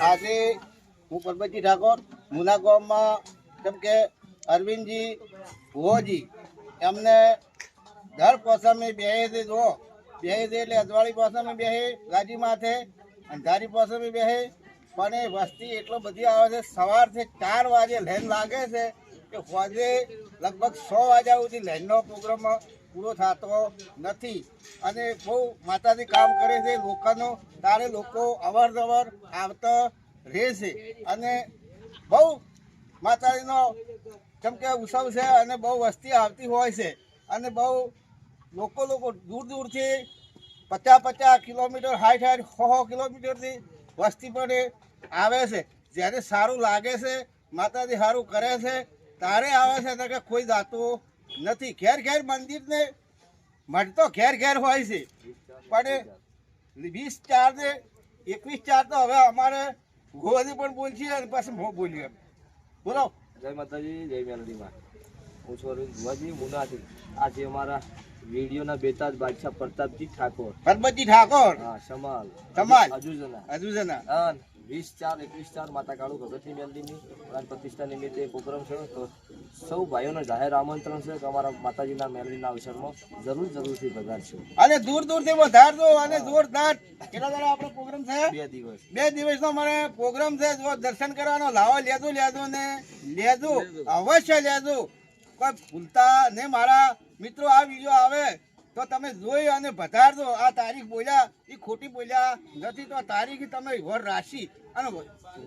આજે હું પરબતજી ઠાકોર, મુના ગામમાં કેમ કે અરવિંદજી, ભુવોજી, એમને દર પોસમે છે જો છે એટલે અજવાળી પોસમે બેહે ગાજી માથે, અંધારી પોસમે બેહે. પણ એ વસ્તી એટલો બધી આવે છે, સવારથી ચાર વાગે લેન લાગે છે કે હોજે લગભગ સો વાગ્યા સુધી લેનનો પ્રોગ્રામ પૂરો થતો નથી. અને બહુ માતાજી કામ કરે છે, લોકોનો તારે લોકો અવરજવર આવતા રહે છે. અને બહુ માતાજીનો જેમ કે ઉત્સવ છે અને બહુ વસ્તી આવતી હોય છે. અને બહુ લોકો લોકો દૂર દૂરથી પચાસ પચાસ કિલોમીટર, હાઈટ હાઈટ સો સો કિલોમીટરથી વસ્તી પણ આવે છે. જ્યારે સારું લાગે છે, માતાજી સારું કરે છે, તારે આવે છે એટલે કે કોઈ જાતું નથી ઘેર ઘેર મંદિરને મઠ તો ઘેર ઘેર હોય છે. પણ વીસ ચાર ને એકવીસ ચાર તો હવે અમારે ગોવાથી પણ બોલશે અને પછી હું બોલીએ બોલો. જય માતાજી જય મેલડીમાં. હું છું અરવિંદ ભુવાજી મુનાથી આજે અમારા વિડીયોના બેતાજ બાદશાહ પ્રતાપજી ઠાકોર. પરબતજી ઠાકોર? હા સમાલ. સમાલ. અજુજના અજુજના વીસ ચાર એકવીસ ચાર માતા કાળુ ભગતની મેલડીની પ્રાણ પ્રતિષ્ઠા નિમિત્તે પ્રોગ્રામ છે. તો સૌ ભાઈઓને જાહેર આમંત્રણ છે કે અમારા માતાજીના મેલડીના અવસરમાં જરૂર જરૂરથી પધારશો અને દૂર દૂરથી વધારજો અને જોરદાર. કેટલા દાડા આપણો પ્રોગ્રામ છે? બે દિવસ. બે દિવસનો મારે પ્રોગ્રામ છે. જો દર્શન કરવાનો લાવો લેજો લેજો ને લેજો. અવશ્ય લેજો. કોઈ ભૂલતા ને મારા મિત્રો આ વીડિયો આવે. તો તમે જોઈ અને વધારજો આ તારીખ બોલ્યા એ ખોટી બોલ્યા નથી. તો તારીખ તમે વર રાશી અને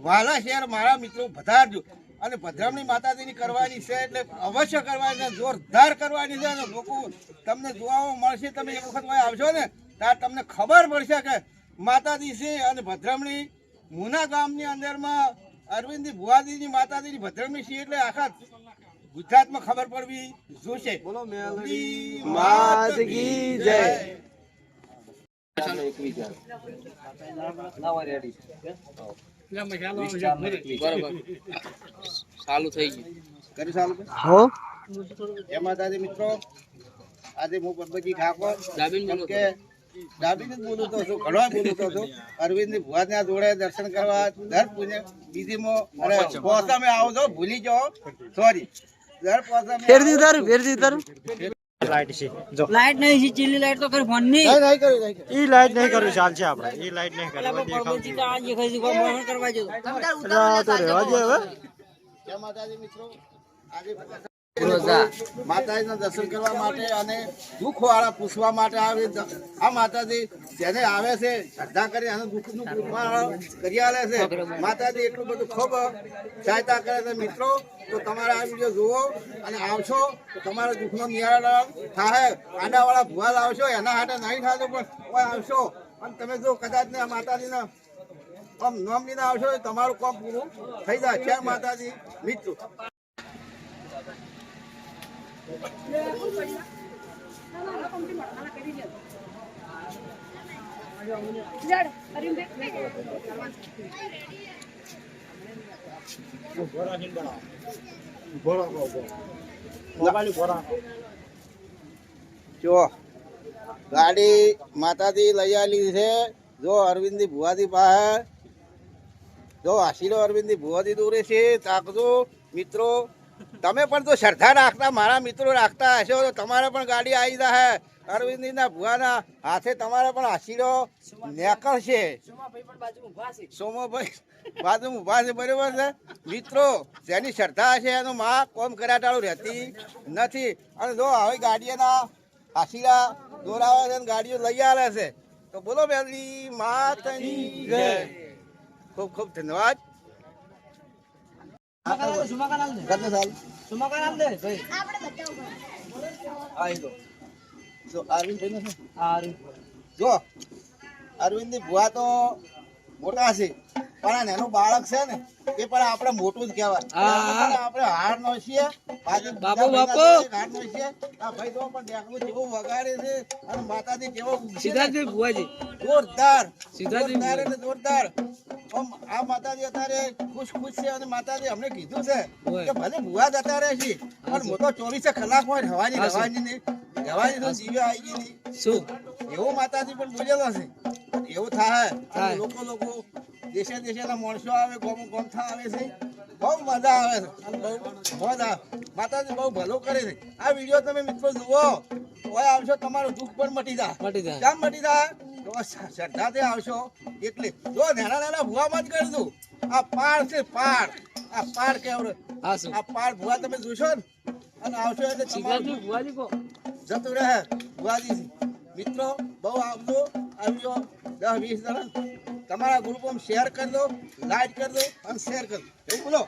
વાલા શહેર મારા મિત્રો વધારજો અને ભદ્રામણી માતાજીની કરવાની છે એટલે અવશ્ય કરવાની છે, જોરદાર કરવાની છે. અને લોકો તમને જોવા મળશે. તમે એક વખત આવશો ને ત્યારે તમને ખબર પડશે કે માતાજી છે અને ભદ્રમણી મુના ગામની અંદરમાં અરવિંદ ભુવાજીની માતાજીની ભદ્રમણી છે. એટલે આખા ગુજરાતમાં ખબર પડવી જોશે. બોલો મેલડી જય. ના ને. ચાલુ થઈ ગયું કરી ચાલુ માતાજી મિત્રો આજે હું ઠાકોર બોલો કે ડાબીને જ બોલું તો છું ઘણો બોલું તો છું. અરવિંદની ભુવાના જોડે દર્શન કરવા દર પૂજે બીજીમાં અરે પોસામે આવો છો ભૂલી જાઓ. સોરી પોસામે ફેરજી તારું ફેરજી તારું લાઈટ નહીં છે ચીલી લાઈટ તો કરી ફોનની. નહીં નહીં કર્યું નહીં ઈ લાઈટ નહીં કરવી ચાલશે આપણે ઈ લાઈટ નહીં કરવી પરબતજી તો આજે ખરી કોઈ મોહન કરવા જતો તો રહેવા દે હવે. જય માતાજી મિત્રો. આજે રોજા. માતાજીના દર્શન કરવા માટે અને દુઃખવાળા પૂછવા માટે આવે. આ માતાજી જેને આવે છે, શ્રદ્ધા કરી અને દુઃખનું કરી આલે છે. માતાજી એટલું બધું ખૂબ સહાયતા કરે છે. મિત્રો, તો તમારે આ વીડિયો જુઓ અને આવશો, તો તમારા દુઃખનો નિવારણ થાય. આડાવાળા ભૂવા લાવશો, એના હાટે નહીં થતો પણ આવશો. અને તમે જો કદાચ ને માતાજીના આમ નામ લઈને આવશો તમારું કામ પૂરું થઈ જાય. છે માતાજી. મિત્રો. જો, ગાડી માતાજી લઈ આવેલી છે. જો અરવિંદી ભુવાજી પાસે. જો આશીરો અરવિંદી ભુવાજી દોરે છે. તાકજો, મિત્રો. તમે પણ તો શ્રદ્ધા રાખતા, મારા મિત્રો રાખતા હશો, તો તમારે પણ ગાડી આવી જાય અરવિંદીના ભુવાના હાથે તમારે પણ આશીરો નીકળશે. સોમાભાઈ બાજુ ઊભા છે, બરાબર છે? મિત્રો, જેની શ્રદ્ધા હશે એનું માં કોમ કર્યા રહેતી નથી. અને જો હવે ગાડીઓના આશીરા દોરાવે છે ગાડીઓ લઈ આવે છે, તો બોલો બેલી માતની જય. ખૂબ ખૂબ ધન્યવાદ કેટલે સાલ આવી ગયો જો અરવિંદ ભુવા તો મોટા છે પણ એનું બાળક છે ને એ પણ આપણે મોટું જ કહેવાય. અને આપણે હાર નો છીએ બાજુ બાપુ, બાપુ. હાર નો છીએ. આ ભાઈ તો પણ ડેકલું જેવું વગાડે છે અને માતાજી કેવો. સિદ્ધાર્થભાઈ ભુવાજી. જોરદાર. સિદ્ધાર્થજી જોરદાર. આ માતાજી અત્યારે ખુશ ખુશ છે અને માતાજી અમને કીધું છે કે ભલે ભુવા જતા રહે છે પણ હું તો ચોવીસે કલાક હોય હવાની હવાની નહીં. હવાની તો જીવે આવી ગઈ નહીં શું? એવો માતાજી પણ બોલેલો છે. એવું થાય. લોકો લોકો દેશે દેશેના માણસો આવે ગોમ ગોમથા આવે છે. બહુ મજા આવે છે. બહુ મજા માતાજી બહુ ભલો કરે છે. આ વીડિયો તમે મિત્રો જુઓ. ઓય આવશો તમારું દુઃખ પણ મટી જાય. મટી જાય. કેમ મટી જાય? તો શ્રદ્ધાથી આવશો. એટલે જો નાના નાના ભૂવામાં જ કરી દઉં આ પાડ છે પાડ આ પાડ કેવડો? આ પાડ ભૂવા તમે જોશો ને? અને આવશો એટલે તમારું કો. જતું રહે. ભુવાજી મિત્રો બહુ આવજો. આવ્યો દસ વીસ જણા. તમારા ગ્રુપમાં શેર કરી દો લાઈક કરી દો અને શેર કરી દો. એવું બોલો.